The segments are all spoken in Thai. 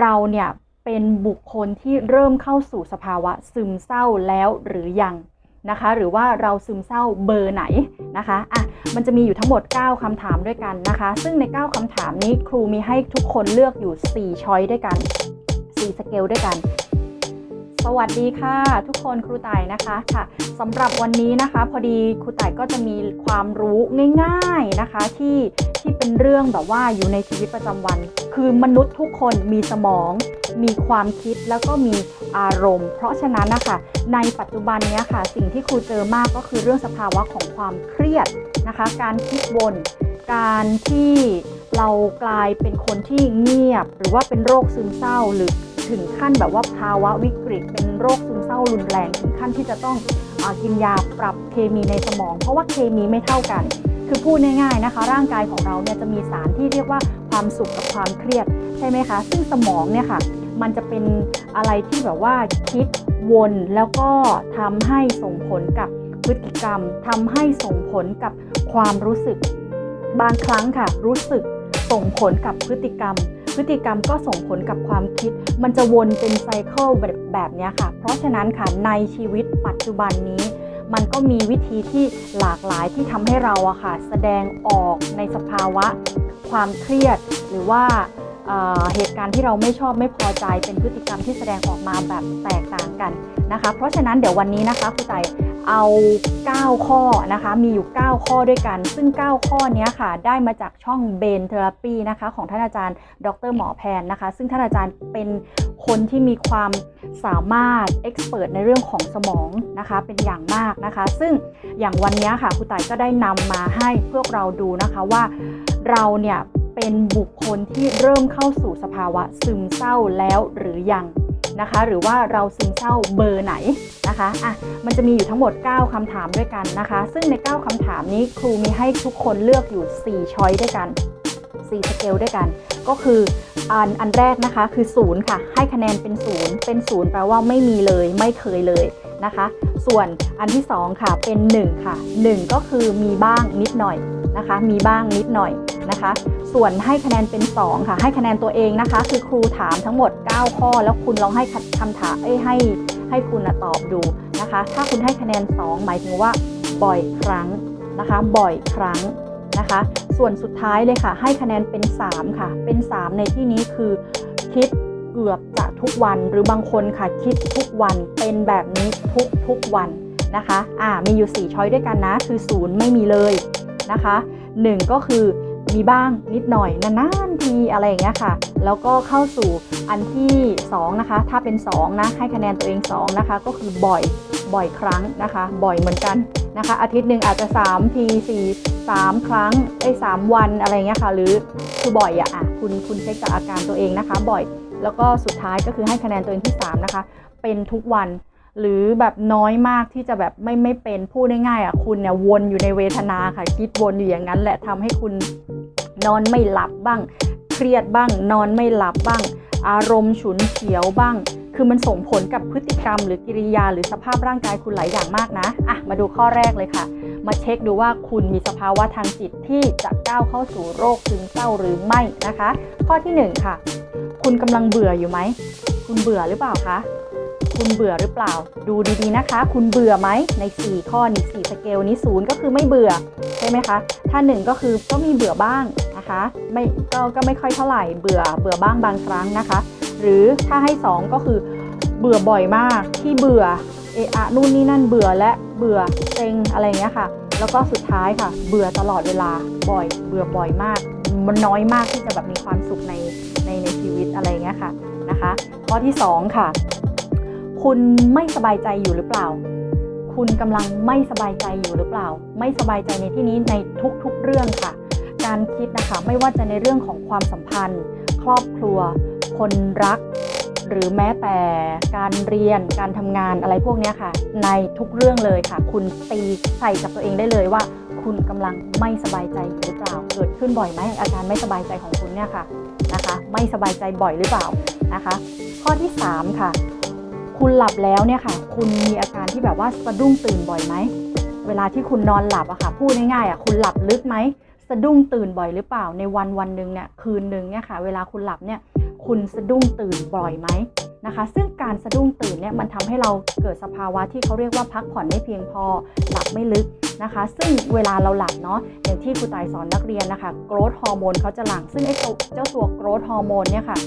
เราเนี่ยเป็นบุคคลที่เริ่มเข้าสู่สภาวะซึมเศร้าแล้วหรือยังนะคะ หรือว่าเราซึมเศร้าเบอร์ไหนนะคะอะมันจะมีอยู่ทั้งหมด 9คำถามด้วยกันนะคะ ซึ่งใน 9คำถามนี้ครูมีให้ทุกคนเลือกอยู่ 4 ช้อยด้วยกัน 4 สเกลด้วยกัน สวัสดีค่ะ ทุกคนครูต่ายนะคะค่ะสำหรับวันนี้นะคะ พอดีครูต่ายก็จะมีความรู้ง่าย ๆนะคะที่ที่เป็นเรื่องแบบว่าอยู่ในชีวิตประจำวัน คือมนุษย์ทุกคนมีสมอง มีความคิดแล้วก็มีอารมณ์ เพราะฉะนั้นนะคะในปัจจุบันเนี้ยค่ะ สิ่งที่ครูเจอมากก็คือเรื่องสภาวะของความเครียดนะคะ การคิดวนการที่เรากลายเป็นคนที่เงียบ หรือว่าเป็นโรคซึมเศร้าหรือ ถึงขั้นแบบว่าภาวะวิกฤต เป็นโรคซึมเศร้ารุนแรง ถึงขั้นที่จะต้องอกินยาปรับเคมีในสมอง เพราะว่าเคมีไม่เท่ากัน คือพูดง่ายๆนะคะ ร่างกายของเราเนี่ยจะมีสารที่เรียกว่าความสุขกับความเครียดใช่ไหมคะ ซึ่งสมองเนี่ยค่ะมันจะเป็นอะไรที่แบบว่าคิดวนแล้วก็ทำให้ส่งผลกับพฤติกรรมทำให้ส่งผลกับความรู้สึก บางครั้งค่ะ รู้สึกส่งผลกับพฤติกรรม พฤติกรรมก็ส่งผลกับความคิด มันจะวนเป็นไซเคิลแบบแบบนี้ค่ะ เพราะฉะนั้นค่ะในชีวิตปัจจุบันนี้ มันก็มีวิธีที่หลากหลายที่ทำให้เราอะค่ะ แสดงออกในสภาวะ ความเครียดหรือว่า เหตุการณ์ที่เราไม่ชอบไม่พอใจเป็นพฤติกรรมที่แสดงออกมาแบบแตกต่างกันนะคะ เพราะฉะนั้นเดี๋ยววันนี้นะคะครูไต่เอา 9 ข้อนะคะ มีอยู่ 9 ข้อด้วยกัน ซึ่ง 9 ข้อนี้ค่ะ ได้มาจากช่องเบนเทอราปีนะคะ ของท่านอาจารย์ ดรหมอแพนนะคะ ซึ่งท่านอาจารย์เป็นคนที่มีความสามารถเอ็กซ์เพรสในเรื่องของสมองนะคะ เป็นอย่างมากนะคะ ซึ่งอย่างวันนี้ค่ะครูต่ก็ได้นำมาให้พวกเราดูนะคะว่าเราเนี่ย เป็นบุคคลที่เริ่มเข้าสู่สภาวะซึมเศร้าแล้วหรือยังนะคะ หรือว่าเราซึมเศร้าเบอร์ไหนนะคะอะมันจะมีอยู่ทั้งหมด 9คำถามด้วยกันนะคะ ซึ่งใน 9คำถามนี้ครูมีให้ทุกคนเลือกอยู่ 4 ช้อยด้วยกัน 4 สเกลด้วยกัน ก็คืออันอันแรกนะคะคือ0ค่ะ ให้คะแนนเป็น0เป็น0แปลว่าไม่มีเลยไม่เคยเลยนะคะ ส่วนอันที่ 2 ค่ะเป็น 1 ค่ะ 1 ก็คือมีบ้างนิดหน่อยนะคะ มีบ้างนิดหน่อย นะคะ ส่วนให้คะแนนเป็น 2 ค่ะ ให้คะแนนตัวเองนะคะ คือครูถามทั้งหมด 9 ข้อ แล้วคุณลองให้คำถามเอ้ให้ให้คุณตอบดูนะคะ ถ้าคุณให้คะแนน 2 หมายถึงว่าบ่อยครั้งนะคะ บ่อยครั้งนะคะ ส่วนสุดท้ายเลยค่ะ ให้คะแนนเป็น 3 ค่ะ เป็น 3 ในที่นี้คือคิดเกือบจะทุกวันหรือบางคนค่ะคิดทุกวันเป็นแบบนี้ทุกทุกวันนะคะ อ่ามีอยู่ 4 ช้อยด้วยกันนะ คือ 0 ไม่มีเลยนะคะ 1 ก็คือ มีบ้างนิดหน่อยนานๆทีอะไรอย่างเงี้ยค่ะ แล้วก็เข้าสู่อันที่2นะคะ ถ้าเป็น2นะให้คะแนนตัวเอง2นะคะ ก็คือบ่อยบ่อยครั้งนะคะ บ่อยเหมือนกันนะคะ อาทิตย์หนึ่งอาจจะ 3 ที4 3 ครั้งไอ้สามวันอะไรเงี้ยค่ะ หรือคือบ่อยอะอะคุณคุณเช็คจากอาการตัวเองนะคะ บ่อย แล้วก็สุดท้ายก็คือให้คะแนนตัวเองที่ 3 นะคะ เป็นทุกวัน หรือแบบน้อยมากที่จะแบบไม่ไม่เป็นพูดง่ายๆอะคุณเนี่ยวนอยู่ในเวทนาค่ะ คิดวนอยู่อย่างนั้นแหละทำให้คุณนอนไม่หลับบ้าง เครียดบ้าง นอนไม่หลับบ้าง อารมณ์ฉุนเฉียวบ้าง คือมันส่งผลกับพฤติกรรม หรือกิริยา หรือสภาพร่างกายคุณหลายอย่างมากนะอะมาดูข้อแรกเลยค่ะ มาเช็คดูว่าคุณมีสภาวะทางจิตที่จะก้าวเข้าสู่โรคซึมเศร้าหรือไม่นะคะ ข้อที่หนึ่งค่ะ คุณกำลังเบื่ออยู่ไหมคุณเบื่อหรือเปล่าคะ คุณเบื่อหรือเปล่า ดูดีๆนะคะ คุณเบื่อไหมใน 4 ข้อนี้4สเกลนี้ศูนย์ก็คือไม่เบื่อใช่ไหมคะ ถ้า 1 ก็คือก็มีเบื่อบ้างนะคะ ไม่ก็ก็ไม่ค่อยเท่าไหร่เบื่อเบื่อบ้างบางครั้งนะคะ หรือถ้าให้ 2 ก็คือเบื่อบ่อยมากที่เบื่อเอะอะนู่นนี่นั่นเบื่อและเบื่อเซ็งอะไรเงี้ยค่ะ แล้วก็สุดท้ายค่ะ เบื่อตลอดเวลาบ่อย เบื่อบ่อยมาก มันน้อยมากที่จะแบบมีความสุขในในในชีวิตอะไรเงี้ยค่ะนะคะ ข้อที่ 2 ค่ะ คุณไม่สบายใจอยู่หรือเปล่า คุณกำลังไม่สบายใจอยู่หรือเปล่า ไม่สบายใจในที่นี้ในทุกๆเรื่องค่ะ การคิดนะคะไม่ว่าจะในเรื่องของความสัมพันธ์ ครอบครัว คนรัก หรือแม้แต่การเรียนการทำงานอะไรพวกนี้ค่ะ ในทุกเรื่องเลยค่ะ คุณตีใส่กับตัวเองได้เลยว่า คุณกำลังไม่สบายใจอยู่หรือเปล่า เกิดขึ้นบ่อยไหมอาการไม่สบายใจของคุณเนี่ยค่ะนะคะ ไม่สบายใจบ่อยหรือเปล่านะคะ ข้อที่ 3 ค่ะ คุณหลับแล้วเนี่ยค่ะ คุณมีอาการที่แบบว่าสะดุ้งตื่นบ่อยไหม เวลาที่คุณนอนหลับอะค่ะ พูดง่ายๆอะคุณหลับลึกไหม สะดุ้งตื่นบ่อยหรือเปล่า ในวันวันหนึ่งเนี่ย คืนหนึ่งเนี่ยค่ะ เวลาคุณหลับเนี่ย คุณสะดุ้งตื่นบ่อยไหมนะคะ ซึ่งการสะดุ้งตื่นเนี่ย มันทำให้เราเกิดสภาวะที่เขาเรียกว่าพักผ่อนไม่เพียงพอ หลับไม่ลึกนะคะ ซึ่งเวลาเราหลับเนาะ อย่างที่ครูตายสอนนักเรียนนะคะ โกรทฮอร์โมนเขาจะหลั่ง ซึ่งไอ้เจ้าตัวโกรทฮอร์โมนเนี่ยค่ะ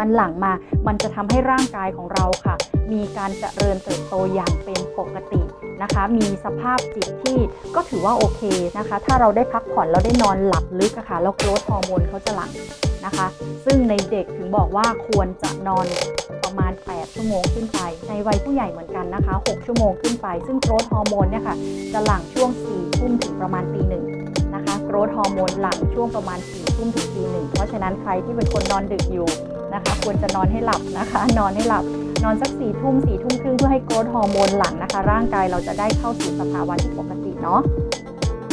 มันหลั่งมา มันจะทำให้ร่างกายของเราค่ะ มีการเจริญเติบโตอย่างเป็นปกตินะคะ มีสภาพจิตที่ก็ถือว่าโอเคนะคะ ถ้าเราได้พักผ่อนเราได้นอนหลับลึกอะค่ะแล้วโกรทฮอร์โมนเขาจะหลั่งนะคะ ซึ่งในเด็กถึงบอกว่าควรจะนอนประมาณ 8 ชั่วโมงขึ้นไป ในวัยผู้ใหญ่เหมือนกันนะคะ 6 ชั่วโมงขึ้นไป ซึ่งโกรทฮอร์โมนเนี่ยค่ะจะหลั่งช่วง4ทุ่มถึงประมาณตีหนึ่งนะคะ โกรทฮอร์โมนหลั่งช่วงประมาณ4 ทุ่มถึงตีหนึ่งเพราะฉะนั้นใครที่เป็นคนนอนดึกอยู่นะคะ ควรจะนอนให้หลับนะคะ นอนให้หลับ นอนสักสี่ทุ่มสี่ทุ่มครึ่งเพื่อให้โกรทฮอร์โมนหลังนะคะ ร่างกายเราจะได้เข้าสู่สภาวะที่ปกติเนาะ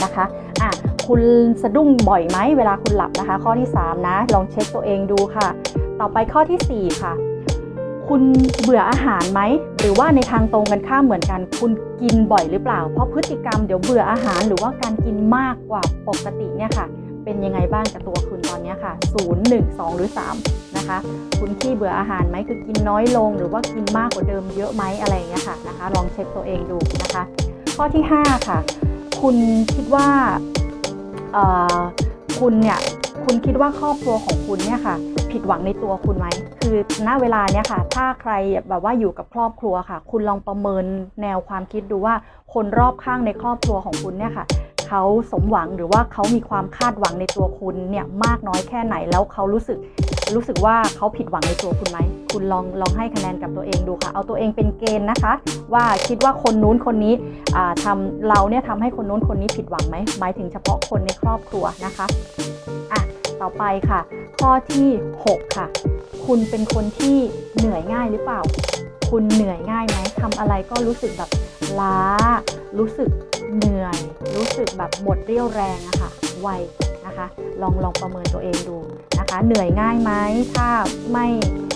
นะคะอะคุณสะดุ้งบ่อยไหมเวลาคุณหลับนะคะ ข้อที่ 3 นะ ลองเช็คตัวเองดูค่ะ ต่อไปข้อทีสี่4 ค่ะ คุณเบื่ออาหารไหม หรือว่าในทางตรงกันข้ามเหมือนกัน คุณกินบ่อยหรือเปล่า เพราะพฤติกรรมเดี๋ยวเบื่ออาหารหรือว่าการกินมากกว่าปกติเนี่ยค่ะ เป็นยังไงบ้างกับตัวคุณตอนนี้ค่ะ 0 1 2 หรือ 3 นะคะ คุณขี้เบื่ออาหารไหมคือกินน้อยลง หรือว่ากินมากกว่าเดิมเยอะไหมอะไรอย่างเงี้ยค่ะนะคะ ลองเช็คตัวเองดูนะคะ ข้อที่ 5 ค่ะ คุณคิดว่าเอ่อคุณเนี่ยคุณคิดว่าครอบครัวของคุณเนี่ยค่ะ ผิดหวังในตัวคุณไหมคือณเวลาเนี้ยค่ะ ถ้าใครแบบว่าอยู่กับครอบครัวค่ะ คุณลองประเมินแนวความคิดดูว่า คนรอบข้างในครอบครัวของคุณเนี่ยค่ะ เขาสมหวังหรือว่าเขามีความคาดหวังในตัวคุณเนี่ยมากน้อยแค่ไหนแล้วเขารู้สึกรู้สึกว่าเขาผิดหวังในตัวคุณไหม คุณลองลองให้คะแนนกับตัวเองดูค่ะ เอาตัวเองเป็นเกณฑ์นะคะ ว่าคิดว่าคนนู้นคนนี้อ่าทำเราเนี่ยทำให้คนนู้นคนนี้ผิดหวังไหมหมายถึงเฉพาะคนในครอบครัวนะคะอะต่อไปค่ะ ข้อที่ 6 ค่ะ คุณเป็นคนที่เหนื่อยง่ายหรือเปล่า คุณเหนื่อยง่ายไหมทำอะไรก็รู้สึกแบบ ล้า รู้สึกเหนื่อย รู้สึกแบบหมดเรี่ยวแรงอะค่ะไวนะคะลองลองประเมินตัวเองดูนะคะ เหนื่อยง่ายไหมถ้าไม่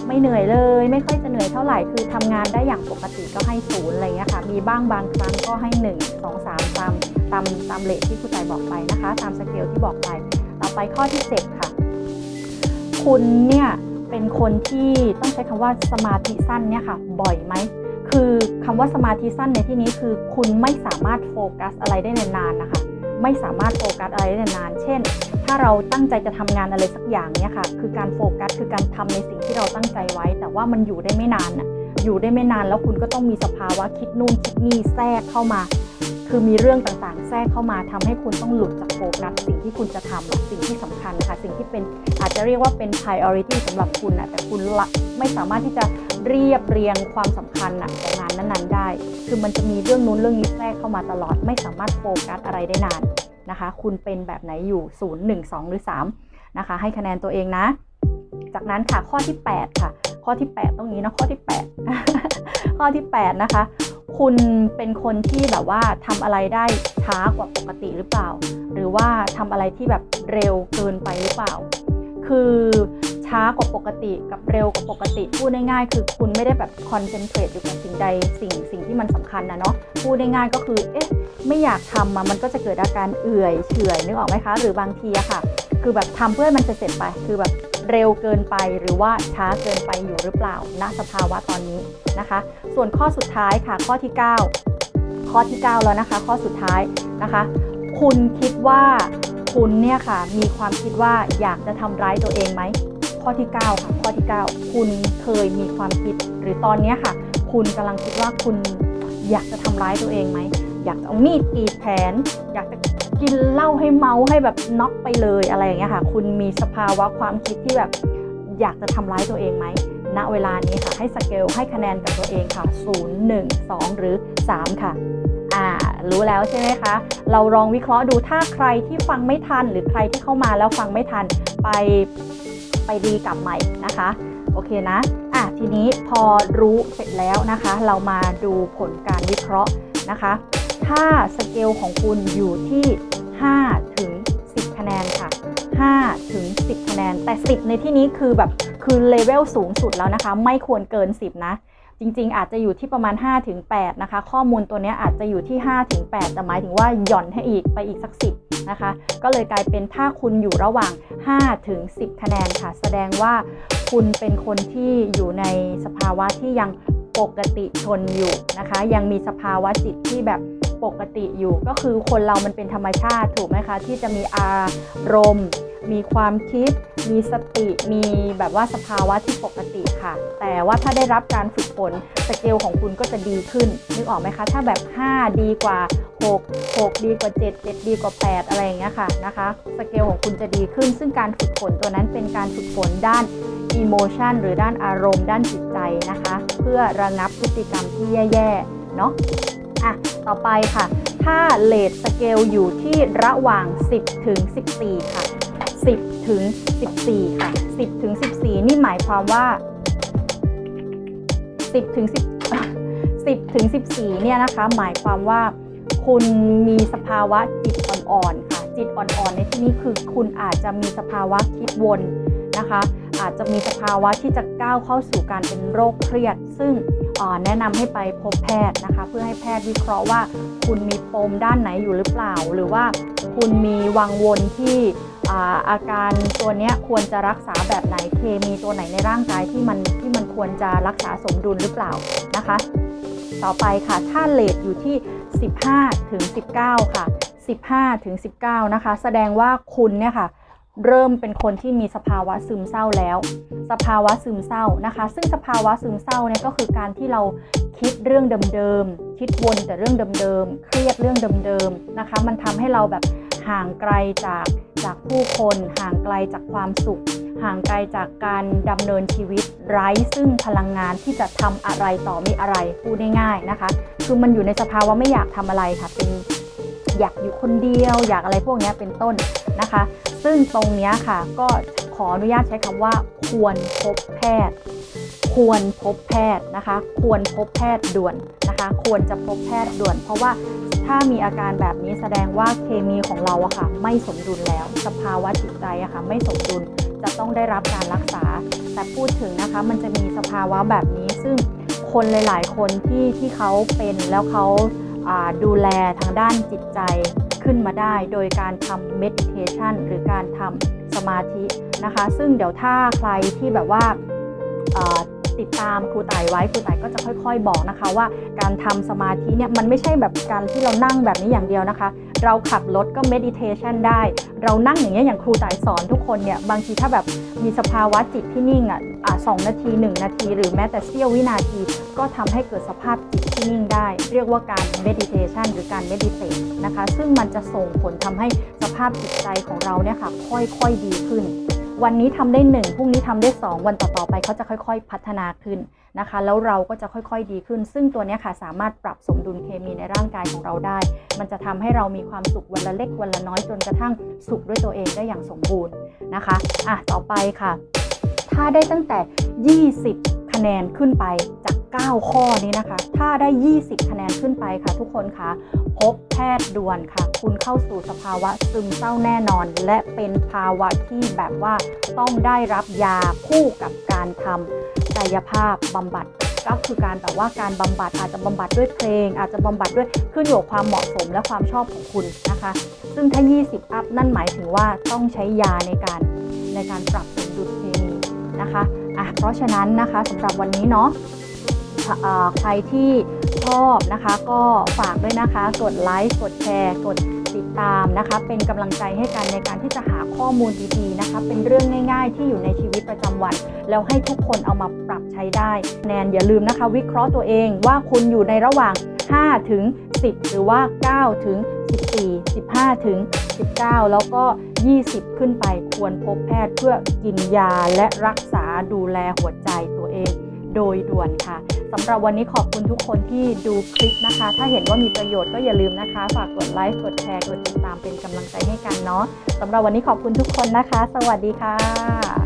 ไม่เหนื่อยเลย ไม่ค่อยจะเหนื่อยเท่าไหร่คือทำงานได้อย่างปกติก็ให้ศูนย์อะไรเงี้ยค่ะมีบ้างบางครั้งก็ให้ 1 2 3 ตามตามตามเลทที่ครูใจบอกไปนะคะ ตามสเกลที่บอกไป ต่อไปข้อที่ 7 ค่ะ คุณเนี่ยเป็นคนที่ต้องใช้คำว่าสมาธิสั้นเนี่ยค่ะ บ่อยไหม คือคำว่าสมาธิสั้นในที่นี้คือ คุณไม่สามารถโฟกัสอะไรได้นานๆนะคะ ไม่สามารถโฟกัสอะไรได้นานๆเช่น ถ้าเราตั้งใจจะทำงานอะไรสักอย่างเนี่ยค่ะ คือการโฟกัสคือการทำในสิ่งที่เราตั้งใจไว้ แต่ว่ามันอยู่ได้ไม่นานน่ะอยู่ได้ไม่นานแล้วคุณก็ต้องมีสภาวะคิดนู่นคิดนี่แทรกเข้ามา คือมีเรื่องต่างๆ แทรกเข้ามาทำให้คุณต้องหลุดจากโฟกัสสิ่งที่คุณจะทำอสิ่งที่สำคัญค่ะ สิ่งที่เป็นอาจจะเรียกว่าเป็น priority สำหรับคุณนะแต่คุณละไม่สามารถที่จะ เรียบเรียงความสำคัญนะของงานนั้นๆ ได้ คือมันจะมีเรื่องนู้นเรื่องนี้แทรกเข้ามาตลอด ไม่สามารถโฟกัสอะไรได้นานนะคะ คุณเป็นแบบไหนอยู่ 0 1 2 หรือ 3 นะคะ ให้คะแนนตัวเองนะ จากนั้นค่ะข้อที่ 8 ค่ะ ข้อที่ 8 ตรงนี้นะข้อที่ 8 ข้อที่ 8 นะคะ คุณเป็นคนที่แบบว่าทำอะไรได้ช้ากว่าปกติหรือเปล่า หรือว่าทำอะไรที่แบบเร็วเกินไปหรือเปล่า คือ ช้ากว่าปกติกับเร็วกว่าปกติ พูดง่ายๆ คือคุณไม่ได้แบบคอนเซนเทรตอยู่กับสิ่งใดสิ่งสิ่งที่มันสำคัญนะเนาะพูดง่ายๆก็คือเอ๊ะไม่อยากทำมามันก็จะเกิดอาการเอื่อยเฉื่อยนึกออกไหมคะ หรือบางทีอะค่ะ คือแบบทำเพื่อให้มันจะเสร็จไป คือแบบเร็วเกินไปหรือว่าช้าเกินไปอยู่หรือเปล่าณสภาวะตอนนี้นะคะ ส่วนข้อสุดท้ายค่ะข้อที่ 9 ข้อที่ 9 แล้วนะคะ ข้อสุดท้ายนะคะ คุณคิดว่าคุณเนี่ยค่ะมีความคิดว่าอยากจะทำร้ายตัวเองไหม ข้อที่ 9 ค่ะ ข้อที่ 9 คุณเคยมีความคิด หรือตอนนี้ค่ะ คุณกำลังคิดว่าคุณอยากจะทำร้ายตัวเองไหม อยากจะเอามีดกรีดแขนอยากจะกินเหล้าให้เมาให้แบบน็อกไปเลยอะไรอย่างเงี้ยค่ะ คุณมีสภาวะความคิดที่แบบอยากจะทำร้ายตัวเองไหมณเวลานี้ค่ะ ให้สเกลให้คะแนนกับตัวเองค่ะ 0 1 2 หรือ 3 ค่ะอ่ารู้แล้วใช่ไหมคะ เราลองวิเคราะห์ดูถ้าใครที่ฟังไม่ทัน หรือใครที่เข้ามาแล้วฟังไม่ทันไป ไปดีกลับใหม่นะคะ โอเคนะอะทีนี้พอรู้เสร็จแล้วนะคะ เรามาดูผลการวิเคราะห์นะคะ ถ้าสเกลของคุณอยู่ที่ 5 ถึง 10 คะแนนค่ะ 5 ถึง 10 คะแนน แต่ 10 ในที่นี้คือแบบคือเลเวลสูงสุดแล้วนะคะ ไม่ควรเกิน 10 นะ จริง ๆ อาจจะอยู่ที่ประมาณ 5-8 นะคะ ข้อมูลตัวนี้อาจจะอยู่ที่ 5-8 แต่หมายถึงว่าหย่อนให้อีกไปอีกสัก 10 นะคะ ก็เลยกลายเป็นถ้าคุณอยู่ระหว่าง 5-10 คะแนนค่ะ แสดงว่าคุณเป็นคนที่อยู่ในสภาวะที่ยังปกติชนอยู่นะคะ ยังมีสภาวะจิตที่แบบ ปกติอยู่ก็คือคนเรามันเป็นธรรมชาติถูกไหมคะ ที่จะมีอารมณ์ มีความคิด มีสติ มีแบบว่าสภาวะที่ปกติค่ะ แต่ว่าถ้าได้รับการฝึกฝนสเกลของคุณก็จะดีขึ้นนึกออกไหมคะ ถ้าแบบ 5 ดีกว่า 6 6 ดีกว่า 7 7 ดีกว่า 8 อะไรอย่างเงี้ยค่ะนะคะสเกลของคุณจะดีขึ้น ซึ่งการฝึกฝนตัวนั้นเป็นการฝึกฝนด้าน emotion หรือด้านอารมณ์ ด้านจิตใจนะคะ เพื่อระงับพฤติกรรมที่แย่ๆเนาะอะ ต่อไปค่ะ ถ้าเลทสเกลอยู่ที่ระหว่าง 10 ถึง 14 ค่ะ 10 ถึง 14 ค่ะ 10 ถึง 14 นี่หมายความว่า 10 ถึง 10 10 ถึง 14 เนี่ยนะคะ หมายความว่าคุณมีสภาวะจิตอ่อนๆค่ะ จิตอ่อนๆในที่นี้คือคุณอาจจะมีสภาวะคิดวนนะคะ อาจจะมีสภาวะที่จะก้าวเข้าสู่การเป็นโรคเครียด ซึ่ง แนะนำให้ไปพบแพทย์นะคะ เพื่อให้แพทย์วิเคราะห์ว่า คุณมีปมด้านไหนอยู่หรือเปล่า หรือว่าคุณมีวังวนที่อาอาการตัวนี้ควรจะรักษาแบบไหนเคมีตัวไหนในร่างกายที่มันที่มันควรจะรักษาสมดุลหรือเปล่านะคะ ต่อไปค่ะถ้าเลทอยู่ที่ 15ถึง19 ค่ะ 15ถึง19 นะคะ แสดงว่าคุณเนี่ยค่ะ เริ่มเป็นคนที่มีสภาวะซึมเศร้าแล้ว สภาวะซึมเศร้านะคะ ซึ่งสภาวะซึมเศร้าเนี่ยก็คือการที่เราคิดเรื่องเดิมๆคิดวนแต่เรื่องเดิมๆเครียดเรื่องเดิมๆนะคะ มันทำให้เราแบบห่างไกลจากจากผู้คนห่างไกลจากความสุข ห่างไกลจากการดำเนินชีวิตไร้ซึ่งพลังงานที่จะทำอะไรต่อมีอะไรพูดง่ายๆนะคะ คือมันอยู่ในสภาวะไม่อยากทำอะไรค่ะเป็นอยากอยู่คนเดียวอยากอะไรพวกนี้เป็นต้น นะคะ ซึ่งตรงนี้ค่ะก็ขออนุญาตใช้คำว่า ควรพบแพทย์ ควรพบแพทย์นะคะ ควรพบแพทย์ด่วนนะคะ ควรจะพบแพทย์ด่วน เพราะว่าถ้ามีอาการแบบนี้แสดงว่าเคมีของเราอะค่ะ ไม่สมดุลแล้ว สภาวะจิตใจอะค่ะ ไม่สมดุลจะต้องได้รับการรักษา แต่พูดถึงนะคะมันจะมีสภาวะแบบนี้ซึ่งคนหลาย ๆ คนที่ที่เขาเป็นแล้วเขาดูแลทางด้านจิตใจ ขึ้นมาได้ โดยการทำ meditation หรือการทำสมาธินะคะ ซึ่งเดี๋ยวถ้าใครที่แบบว่าติดตามครูต่ายไว้ครูต่ายก็จะค่อยๆ บอกนะคะว่าการทำสมาธิเนี่ยมันไม่ใช่แบบการที่เรานั่งแบบนี้อย่างเดียวนะคะ เราขับรถก็ meditation ได้ เรานั่งอย่างเงี้ยอย่างครูต่ายสอนทุกคนเนี่ยบางทีถ้าแบบมีสภาวะจิตที่นิ่งอะสองนาที 1 นาที หรือแม้แต่เสี้ยววินาทีก็ทำให้เกิดสภาพจิต ที่นิ่งได้ เรียกว่าการ meditation หรือการ meditate นะคะ ซึ่งมันจะส่งผลทำให้สภาพจิตใจของเราเนี่ยค่ะค่อยๆดีขึ้น วันนี้ทำได้ 1พรุ่งนี้ทำได้ 2 วันต่อๆไปเขาจะค่อยๆ พัฒนาขึ้นนะคะ แล้วเราก็จะค่อยๆดีขึ้น ซึ่งตัวนี้ค่ะสามารถปรับสมดุลเคมีในร่างกายของเราได้ มันจะทำให้เรามีความสุขวันละเล็กวันละน้อยจนกระทั่งสุขด้วยตัวเองได้อย่างสมบูรณ์นะคะอะต่อไปค่ะ ถ้าได้ตั้งแต่ 20 คะแนนขึ้นไปจาก 9 ข้อนี้นะคะ ถ้าได้ 20 คะแนนขึ้นไปค่ะ ทุกคนคะพบแพทย์ด่วนค่ะ คุณเข้าสู่สภาวะซึมเศร้าแน่นอน และเป็นภาวะที่แบบว่าต้องได้รับยาคู่กับการทำกายภาพบำบัดก็คือการแบบว่าการบำบัดอาจจะบำบัดด้วยเพลง อาจจะบำบัดด้วยขึ้นอยู่กับความเหมาะสมและความชอบของคุณนะคะ ซึ่งถ้า 20 อัพนั่นหมายถึงว่าต้องใช้ยาในการในการปรับสมดุลเคมีนะคะอะเพราะฉะนั้นนะคะสำหรับวันนี้เนาะ ใครที่ชอบนะคะก็ฝากด้วยนะคะ กดไลค์ กดแชร์ กดติดตามนะคะ เป็นกำลังใจให้กันในการที่จะหาข้อมูลดีๆนะคะ เป็นเรื่องง่าย ๆ ที่อยู่ในชีวิตประจำวัน แล้วให้ทุกคนเอามาปรับใช้ได้ แนนอย่าลืมนะคะ วิเคราะห์ตัวเองว่าคุณอยู่ในระหว่าง 5 ถึง 10 หรือว่า 9 ถึง 14 15 ถึง 19 แล้วก็ 20 ขึ้นไปควรพบแพทย์เพื่อกินยาและรักษาดูแลหัวใจตัวเอง โดยด่วนค่ะสำหรับวันนี้ขอบคุณทุกคนที่ดูคลิปนะคะ ถ้าเห็นว่ามีประโยชน์ก็อย่าลืมนะคะ ฝากกดไลค์ กดแชร์ กดติดตามเป็นกำลังใจให้กันเนาะสำหรับวันนี้ขอบคุณทุกคนนะคะ สวัสดีค่ะ